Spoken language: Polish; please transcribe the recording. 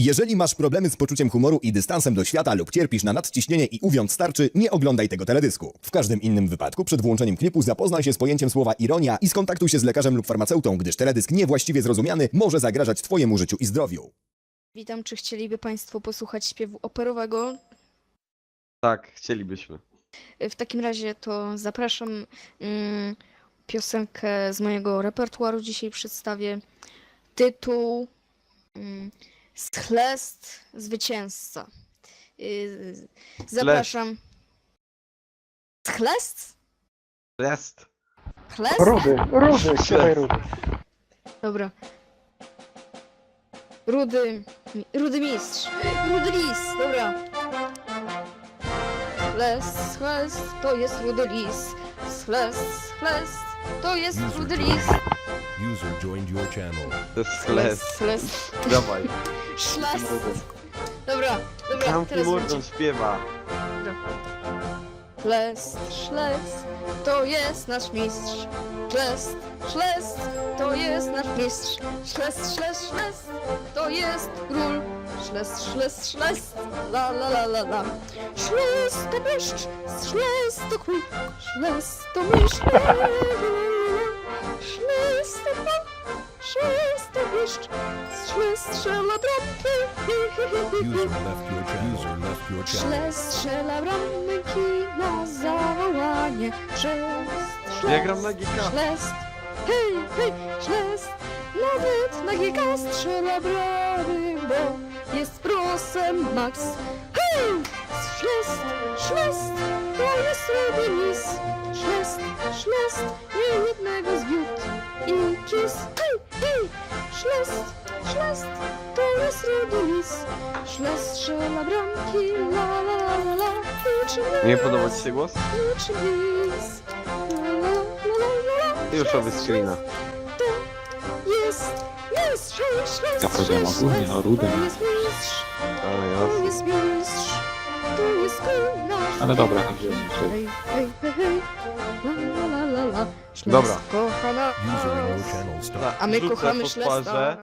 Jeżeli masz problemy z poczuciem humoru i dystansem do świata lub cierpisz na nadciśnienie i uwiąd starczy, nie oglądaj tego teledysku. W każdym innym wypadku przed włączeniem klipu zapoznaj się z pojęciem słowa ironia i skontaktuj się z lekarzem lub farmaceutą, gdyż teledysk niewłaściwie zrozumiany może zagrażać Twojemu życiu i zdrowiu. Witam, czy chcieliby Państwo posłuchać śpiewu operowego? Tak, chcielibyśmy. W takim razie to zapraszam. Mm, piosenkę z mojego repertuaru dzisiaj przedstawię. Tytuł mm, Schlest Zwycięzca. Yy, zapraszam. Schlest? Jest. Chlest? Rudy, rudy, śpiewaj rudy. Dobra. Rudy. Rudy mistrz. Rudy lis, dobra. Les, les, to jest rudy lis. Les, les, to jest rudy lis. User joined your channel. To jest Les, les. les. Dawaj. Szles. Dobra, dobra, Zamknij teraz mordę, będzie. śpiewa. Szlest, szlest, to jest nasz mistrz. Szlest, szlest, to jest nasz mistrz. Szlest, szlest, szlest, to jest król. Szlest, szlest, szlest, la la la la la. Szlest to mistrz, szlest to król. Szlest to mistrz, szlest to mistrz. Szlest strzela bramki. User left your channel. User left your channel. Szle strzela bramki na zawołanie. Szlest, Ja gram na gika. Szlest, hej, hej, szlest. Nawet na giga strzela bramy, bo jest prosem Max. Hej, szlest, szlest, to jest rudy lis. Szlest, szlest, to jest rudy lis. Szlest strzela bramki, la la la la Nie podoba ci się głos? liczy lis. La la la la la. Już robię screena. Jest mistrz, Ja powiedziałem szlest, ogólnie szlest, o rudym. To jest mistrz, Ale to jasne. jest mistrz, to jest król nasz. Ale dobra. Hej, hej, hej, hej. La la la la la. Szlest Dobra. kocha nas. User in your channel stopped. A my Rzucę kochamy po Szlesta. twarzy.